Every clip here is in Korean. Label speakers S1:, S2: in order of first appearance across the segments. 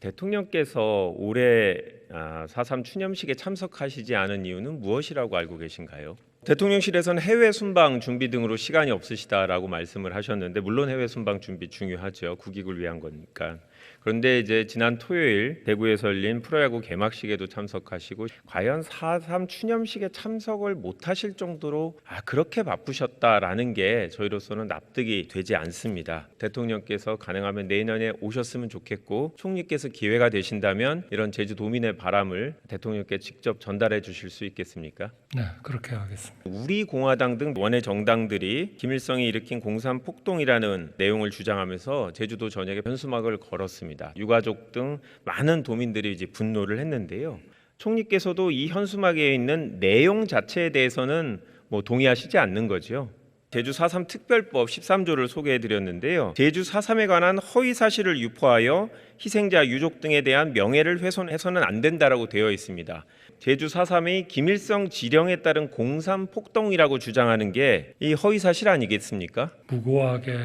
S1: 대통령께서 올해 아, 4.3 추념식에 참석하시지 않은 이유는 무엇이라고 알고 계신가요? 대통령실에서는 해외 순방 준비 등으로 시간이 없으시다라고 말씀을 하셨는데 물론 해외 순방 준비 중요하죠. 국익을 위한 거니까. 그런데 이제 지난 토요일 대구에서 열린 프로야구 개막식에도 참석하시고 과연 4.3 추념식에 참석을 못 하실 정도로 아 그렇게 바쁘셨다라는 게 저희로서는 납득이 되지 않습니다. 대통령께서 가능하면 내년에 오셨으면 좋겠고 총리께서 기회가 되신다면 이런 제주도민의 바람을 대통령께 직접 전달해 주실 수 있겠습니까?
S2: 네, 그렇게 하겠습니다.
S1: 우리 공화당 등 원외 정당들이 김일성이 일으킨 공산 폭동이라는 내용을 주장하면서 제주도 전역에 현수막을 걸었습니다. 유가족 등 많은 도민들이 이제 분노를 했는데요. 총리께서도 이 현수막에 있는 내용 자체에 대해서는 뭐 동의하시지 않는 거죠. 제주 4.3 특별법 13조를 소개해 드렸는데요. 제주 4.3에 관한 허위 사실을 유포하여 희생자 유족 등에 대한 명예를 훼손해서는 안 된다라고 되어 있습니다. 제주 4.3이 김일성 지령에 따른 공산 폭동이라고 주장하는 게 이 허위 사실 아니겠습니까?
S2: 무고하게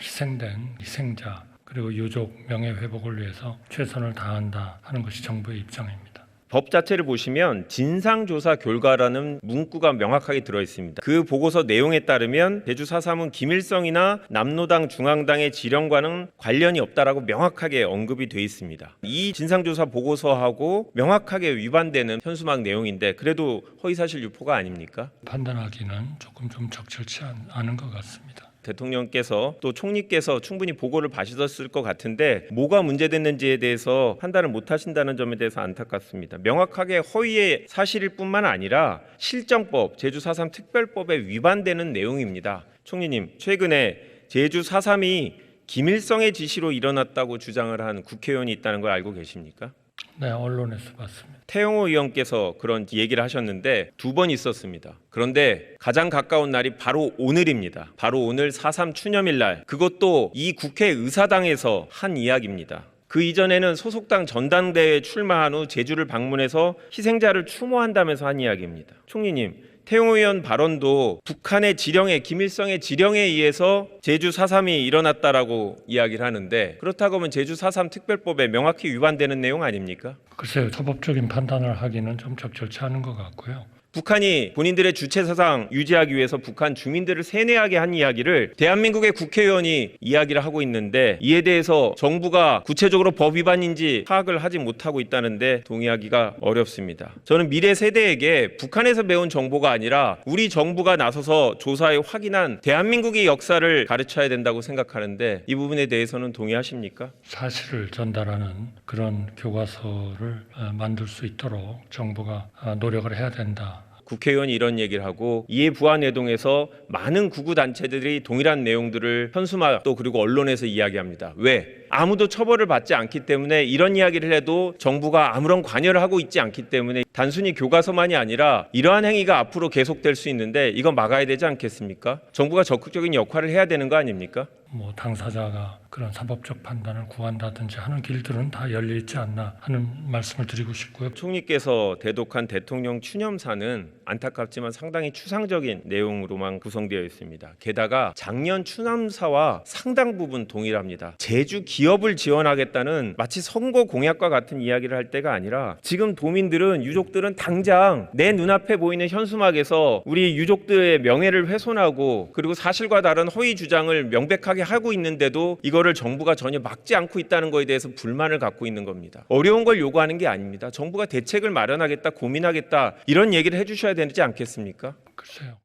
S2: 희생된 희생자 그리고 유족 명예 회복을 위해서 최선을 다한다 하는 것이 정부의 입장입니다.
S1: 법 자체를 보시면 진상조사 결과라는 문구가 명확하게 들어 있습니다. 그 보고서 내용에 따르면 제주 4.3은 김일성이나 남로당 중앙당의 지령과는 관련이 없다라고 명확하게 언급이 돼 있습니다. 이 진상조사 보고서하고 명확하게 위반되는 현수막 내용인데 그래도 허위사실 유포가 아닙니까?
S2: 판단하기는 조금 좀 적절치 않- 않은 것 같습니다.
S1: 대통령께서 또 총리께서 충분히 보고를 받으셨을 것 같은데 뭐가 문제됐는지에 대해서 판단을 못 하신다는 점에 대해서 안타깝습니다. 명확하게 허위의 사실일 뿐만 아니라 실정법 제주 4.3 특별법에 위반되는 내용입니다. 총리님, 최근에 제주 4.3이 김일성의 지시로 일어났다고 주장을 한 국회의원이 있다는 걸 알고 계십니까?
S2: 네, 언론에서 봤습니다.
S1: 태영호 의원께서 그런 얘기를 하셨는데 두 번 있었습니다. 그런데 가장 가까운 날이 바로 오늘입니다. 바로 오늘 4.3 추념일 날 그것도 이 국회 의사당에서 한 이야기입니다. 그 이전에는 소속당 전당대회에 출마한 후 제주를 방문해서 희생자를 추모한다면서 한 이야기입니다. 총리님, 태용호 의원 발언도 북한의 지령에 김일성의 지령에 의해서 제주 4.3이 일어났다라고 이야기를 하는데 그렇다고 하면 제주 4.3 특별법에 명확히 위반되는 내용 아닙니까?
S2: 글쎄요, 소법적인 판단을 하기는 좀 적절치 않은 것 같고요.
S1: 북한이 본인들의 주체 사상 유지하기 위해서 북한 주민들을 세뇌하게 한 이야기를 대한민국의 국회의원이 이야기를 하고 있는데 이에 대해서 정부가 구체적으로 법 위반인지 파악을 하지 못하고 있다는데 동의하기가 어렵습니다. 저는 미래 세대에게 북한에서 배운 정보가 아니라 우리 정부가 나서서 조사해 확인한 대한민국의 역사를 가르쳐야 된다고 생각하는데 이 부분에 대해서는 동의하십니까?
S2: 사실을 전달하는 그런 교과서를 어, 만들 수 있도록 정부가 어, 노력을 해야 된다.
S1: 국회의원이 이런 얘기를 하고 이에 부안 회동에서 많은 구구 단체들이 동일한 내용들을 현수막 또 그리고 언론에서 이야기합니다. 왜? 아무도 처벌을 받지 않기 때문에 이런 이야기를 해도 정부가 아무런 관여를 하고 있지 않기 때문에 단순히 교과서만이 아니라 이러한 행위가 앞으로 계속될 수 있는데 이건 막아야 되지 않겠습니까? 정부가 적극적인 역할을 해야 되는 거 아닙니까?
S2: 뭐 당사자가 그런 사법적 판단을 구한다든지 하는 길들은 다 열려 있지 않나 하는 말씀을 드리고 싶고요.
S1: 총리께서 대독한 대통령 추념사는 안타깝지만 상당히 추상적인 내용으로만 구성되어 있습니다. 게다가 작년 추념사와 상당 부분 동일합니다. 제주 기업을 지원하겠다는 마치 선거 공약과 같은 이야기를 할 때가 아니라 지금 도민들은 유족들은 당장 내 눈앞에 보이는 현수막에서 우리 유족들의 명예를 훼손하고 그리고 사실과 다른 허위 주장을 명백하게 하고 있는데도 이거를 정부가 전혀 막지 않고 있다는 거에 대해서 불만을 갖고 있는 겁니다. 어려운 걸 요구하는 게 아닙니다. 정부가 대책을 마련하겠다, 고민하겠다 이런 얘기를 해주셔야 되지 않겠습니까?
S2: 글쎄요.